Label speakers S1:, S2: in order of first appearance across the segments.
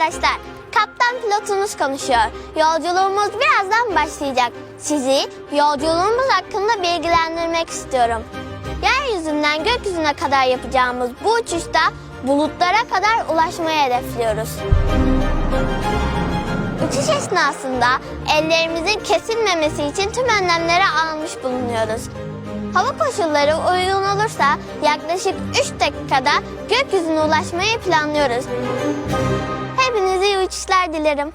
S1: arkadaşlar. Kaptan pilotunuz konuşuyor. Yolculuğumuz birazdan başlayacak. Sizi yolculuğumuz hakkında bilgilendirmek istiyorum. Yeryüzünden gökyüzüne kadar yapacağımız bu uçuşta bulutlara kadar ulaşmayı hedefliyoruz. Uçuş esnasında ellerimizin kesilmemesi için tüm önlemleri almış bulunuyoruz. Hava koşulları uygun olursa yaklaşık 3 dakikada gökyüzüne ulaşmayı planlıyoruz. Uçuşlar dilerim.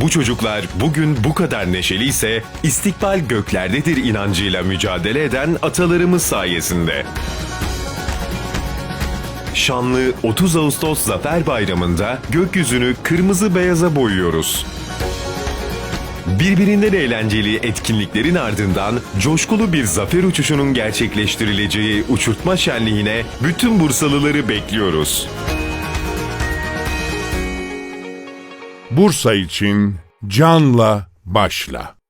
S2: Bu çocuklar bugün bu kadar neşeliyse istikbal göklerdedir inancıyla mücadele eden atalarımız sayesinde. Şanlı 30 Ağustos Zafer Bayramı'nda gökyüzünü kırmızı beyaza boyuyoruz. Birbirinden eğlenceli etkinliklerin ardından coşkulu bir zafer uçuşunun gerçekleştirileceği uçurtma şenliğine bütün Bursalıları bekliyoruz.
S3: Bursa için canla başla.